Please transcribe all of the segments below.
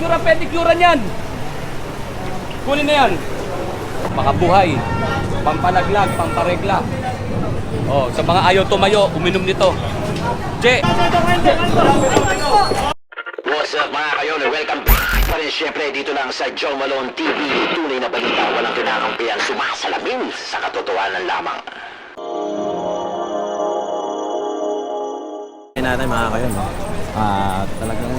manicure at pedicure yan. Kunin na yan. Makabuhay. Pampalaglag, pamparegla. Oh, sa mga ayaw tumayo, uminom nito. Che! What's up mga kayon? Welcome back pa rin syempre dito lang sa Joe Malone TV. Tunay na balita, walang kinakampihan, sumasalamin sa katotohanan lamang. natin mga kayon. No? Ah, talagang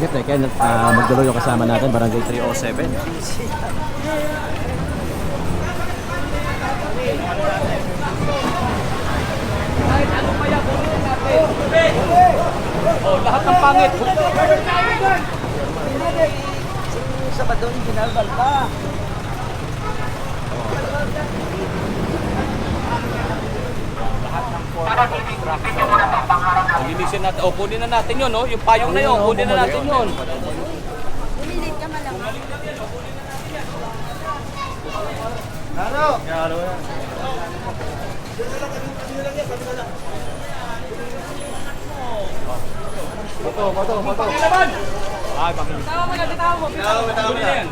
siyempre kaya uh, magdalo yung kasama natin Barangay 307. Oh, lahat ng pangit. Linisin natin. O, kunin na natin yun, no? Yung payong na yun, kunin na natin yun. Bumilit ka malang. Ay, makinig. Tawa mo na, tawa mo. Tawa mo, tawa mo. yan.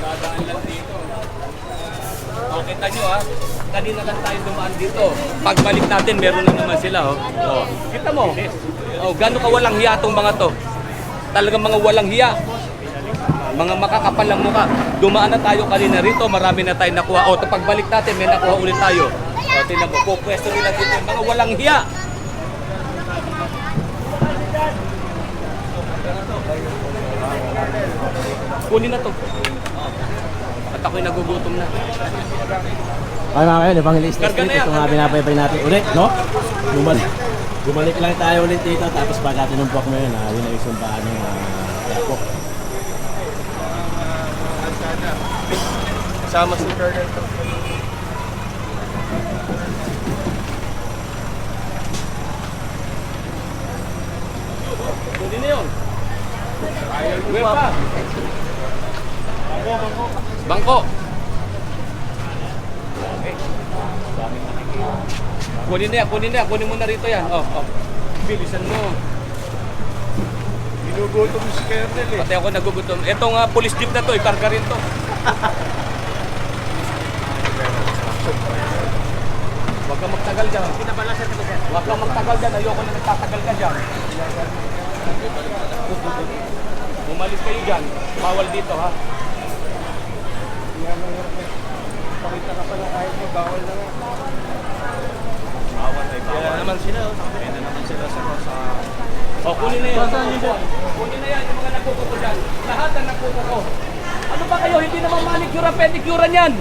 Dadaan lang dito. Oh, kita nyo ha, kanina lang tayo dumaan dito. Pagbalik natin, meron na naman sila. Oh. Oh. Kita mo, oh, gano'n ka walang hiya itong mga to. Talagang mga walang hiya. Mga makakapal lang mukha. Dumaan na tayo kanina rito, marami na tayo nakuha. O, oh, pagbalik natin, may nakuha ulit tayo. O, tingnan mo, pupwesto nila dito mga walang hiya. Kunin na to. At ako'y nagugutom na. Ay mga kayon, Evangelista Karga Street, na yan, ito nga karga. natin ulit, no? Bumalik, bumalik lang tayo ulit dito, tapos pagka tinumpok mo yun, ah, yun ay sumpaan ng uh, Sama si Colonel Kunin na yun. Uwi pa. Bangko. Okay. Kunin na yan, kunin na yan. Kunin mo na rito yan. Oh, oh. Bilisan mo. Ginugutom si Colonel eh. Pati ako nagugutom. Itong uh, police jeep na to, ikarga rin to. Huwag kang magtagal dyan. Huwag kang magtagal dyan. Ayoko na nagtatagal ka dyan. Umalis kayo dyan. Bawal dito ha. Pakita ka pa na kahit mo, bawal na nga. Kaya naman sila. Kaya naman sila sa sa... Oh, kunin na yan. Kunin na yan yung mga nagkukuto dyan. Lahat ang nagkukuto. Ano ba kayo? Hindi naman manicure ang pedicure yan.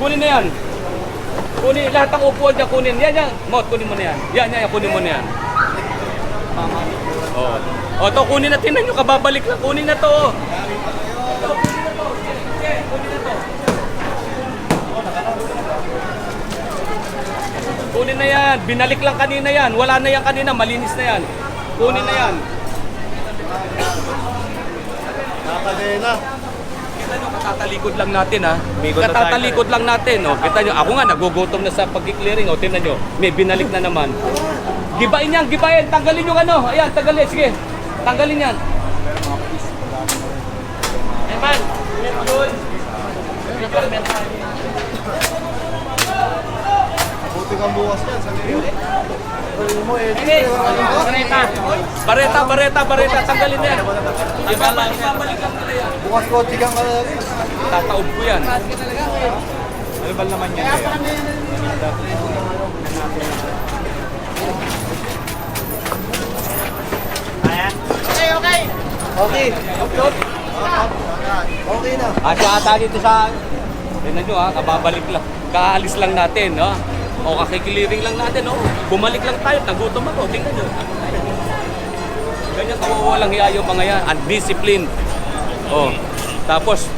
Kunin na yan. Kunin, lahat ng upuan dyan, kunin. Yan, yan. Mot, kunin mo na yan. Yan, yan, yan, kunin mo na yan. Oh. Oh, to, kunin na. Tinan nyo, kababalik lang. Kunin na to. Na to. Sige, kunin na yan. Binalik lang kanina yan. Wala na yan kanina. Malinis na yan. Kunin na yan. Nakakadena. Kita nyo, katatalikod lang natin ha. Katatalikod lang natin. Oh. Kita nyo, ako nga nagugutom na sa pag-clearing. Oh. Tingnan nyo, may binalik na naman. Gibain yan, gibain. Tanggalin yung ano. Ayan, tanggalin. Sige, tanggalin yan. Eman, doon. Buti kang bukas yan sa ngayon. Bareta, bareta, bareta. Tanggalin yan. Ibabalik, ibabalik lang nila yan. Bukas ko, tigang ka na. Tataob ko yan. Ba naman yan eh? Okay. Okay na. At ata dito sa... Tignan nyo ha, kababalik lang. Kaalis lang natin, no? O kakikiliring lang natin, no? Bumalik lang tayo, nagutom ako. Tingnan nyo. Ganyan kawawalang hiya yung mga yan. Undisciplined. O, tapos,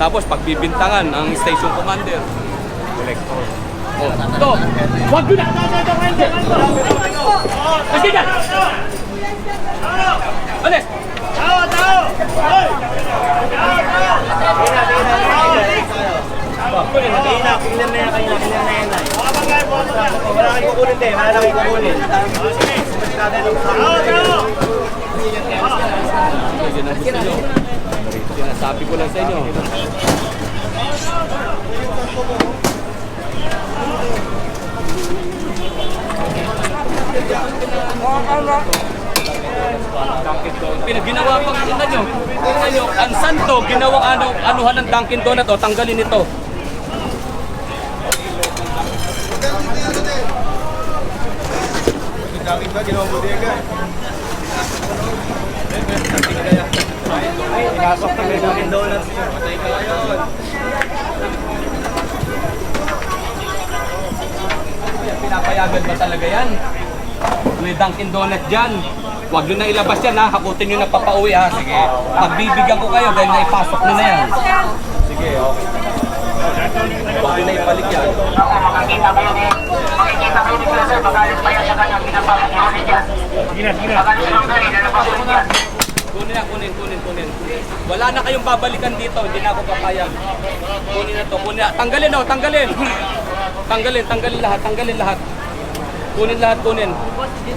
tapos pagbibintangan ang station commander. Collector. Oh, to. Wag yun na. Alis. Kailan na yan, kanina, kailan na yan. Wala kang kukunin din. Wala kang kukunin. Sinasabi ko lang sa inyo. Pinag ginawa pang tingnan nyo. Tingnan nyo, ang santo, ginawang ano, anuhan ng Dunkin Donut, o tanggalin ito. Dami ba? Ginawang bodega. Pinasok na may Dunkin Donuts. Patay ka ngayon. Pinapayagan ba talaga yan? May Dunkin Donut dyan. Huwag nyo na ilabas yan ha. Hakutin nyo na papauwi ha. Sige. Pagbibigyan ko kayo dahil naipasok nyo na yan. Sige, okay. Huwag nyo na ibalik yan. Makikita kayo ni makikita kayo ni Plaza, magalit pa yan sa kanyang pinapasok ni Ronnie dyan. Magalit lang kayo, nalabas ko dyan. Kunin na, kunin, kunin, kunin. Wala na kayong babalikan dito. Hindi na ako papayag. Kunin na to, kunin na. Tanggalin oh, tanggalin. Tanggalin, tanggalin lahat, tanggalin lahat. Kunin lahat, kunin.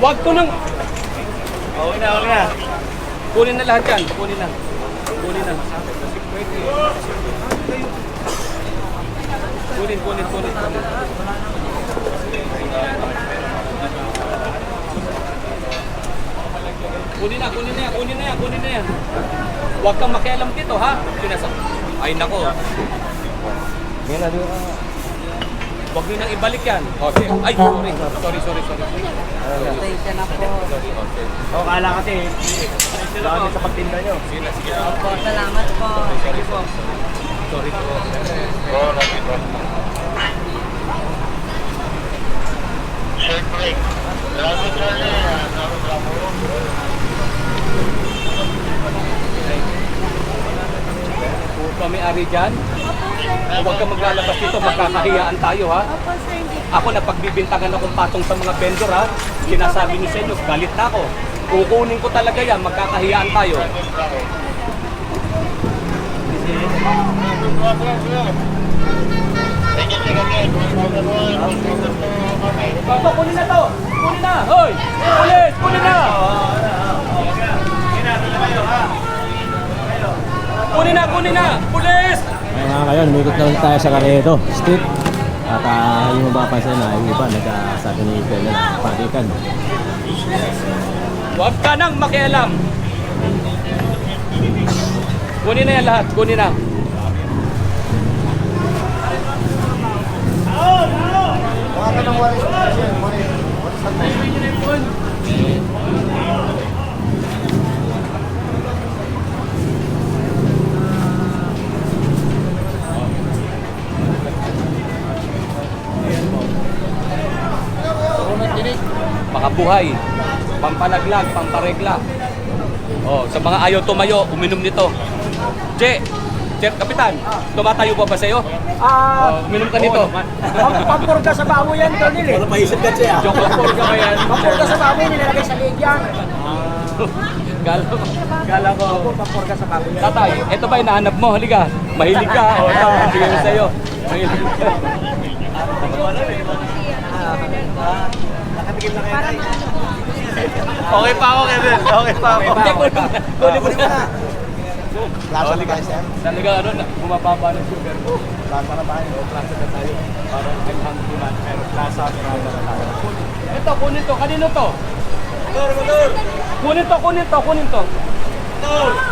Huwag ko nang... Okay na, okay na. Kunin na lahat yan. Kunin na. Kunin na. Kunin, kunin, kunin, kunin. Kunin na, kunin na yan, kunin na yan, kunin na yan. Huwag kang makialam dito, ha? Sinasa... Ay, nako. Yan na, doon. Huwag nyo nang ibalik yan. Okay. Ay, sorry. Sorry, sorry, sorry. Pasensya na po. O, kala kasi, dami sa pagtinda nyo. Sige, sige. Opo, salamat po. Sorry po. Sorry po. Kung kami ari dyan, huwag ka maglalabas dito, magkakahiyaan tayo ha. Opo, sir, hindi Ako na pagbibintangan akong patong sa mga vendor ha. Sinasabi niyo sa inyo, galit na ako. Kukunin ko talaga yan, magkakahiyaan tayo. Papa, kunin na to! Kunin na! Hoy! Pulis! Kunin na! Kunin na! Kunin na! Pulis! Kaya nga ngayon, umikot na ulit tayo sa Caredo Street. At uh, yung mapapansin na yung iba, nagsasabi ni Pele na panikan. Huwag ka nang makialam. Kunin na yan lahat. Kunin na. Mga ka ng walis. Walis. Walis ang Makabuhay. Pampalaglag, pamparegla. Oh, sa mga ayaw tumayo, uminom nito. Che, Chef Kapitan, tumatayo pa ba sa'yo? Ah, Oh, uminom ka nito. pampurga sa baboy yan, Colonel eh. Wala paisip ka siya. Joke lang po ka yan. Pampurga sa baboy, nilalagay sa leg yan. Gala, gala ko. Pampurga sa baboy yan. Tatay, ito ba hinahanap mo? Halika. Mahilig ka. O, ito, bigyan ko sa'yo. Mahilig ka. Okay pa ako, Kevin. Okay pa ako. Hindi, kunin mo na. Mo na. Plaza na tayo, sir. Talaga, ano, bumababa ng sugar. Plaza na tayo. Plaza na tayo. Parang kailangan ko na. Pero plaza, plaza na tayo. Ito, kunin to. Kanino to? Motor, motor. Kunin to, kunin to, kunin to.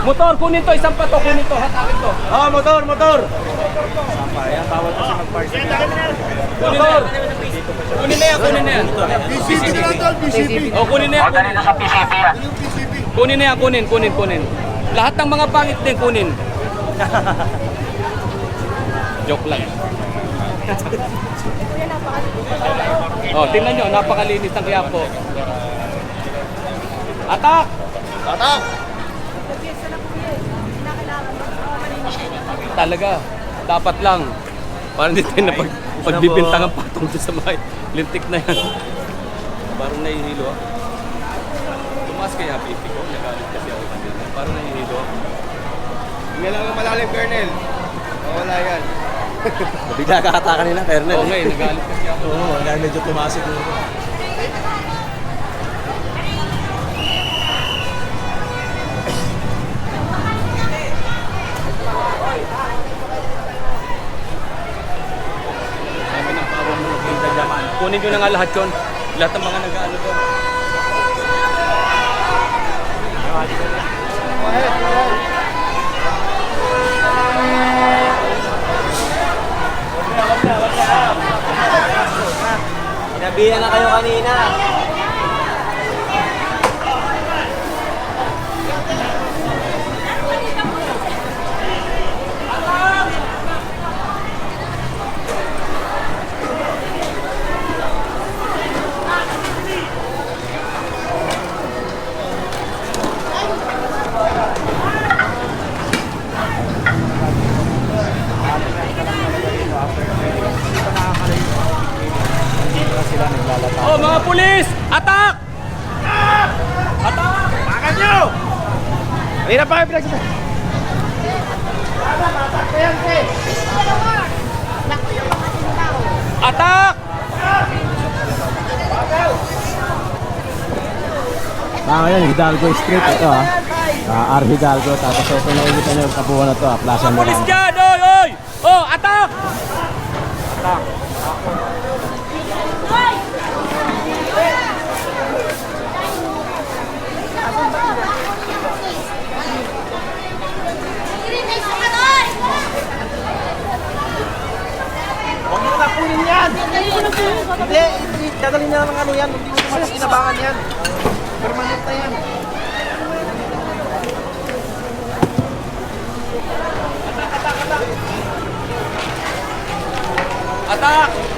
Motor, kunin to. Isang pa to, kunin to. Hatakin to. Ah, motor, motor. Sapa, yan. Bawal kasi mag-party. Kunin na yan. Kunin na yan, kunin na yan. PCP na lang, tol. PCP. O, kunin na yan, kunin. ganito sa PCP yan. Kunin na yan, kunin, kunin, kunin. Lahat ng mga pangit din, kunin. Joke lang. oh, tingnan nyo, napakalinis ng Quiapo. Atak! Atak. Talaga, dapat lang. Parang hindi tayo na pag, pagbibintang ang patong doon sa mga lintik na yan. Parang nahihilo ah. Tumaas kaya pipi ko, nagalit kasi ako kanina. Parang nahihilo ako. Hindi lang ang malalim, Colonel. Wala yan. Bigla ka ata kanina, Kernel. Oo nga eh, nagalit kasi ako. Oo, medyo tumasig yung... nga lahat yun. Lahat ng mga nag-ano doon. Sinabihan na kayo kanina. Oh, mga pulis! Attack! Kanina pa kayo pinagsasabi. Attack! Ah, ngayon, Hidalgo Street, ito ah. Ah, R. Hidalgo, tapos ito nakikita nyo yung kabuhan na to, ah, Plaza Miranda. dyan! Oy, oy! Oh, attack! Huwag mo na kunin yan. Hindi. Dadalhin na ng ano yan. Hindi mo naman inabangan yan. Permanent na yan. Attack!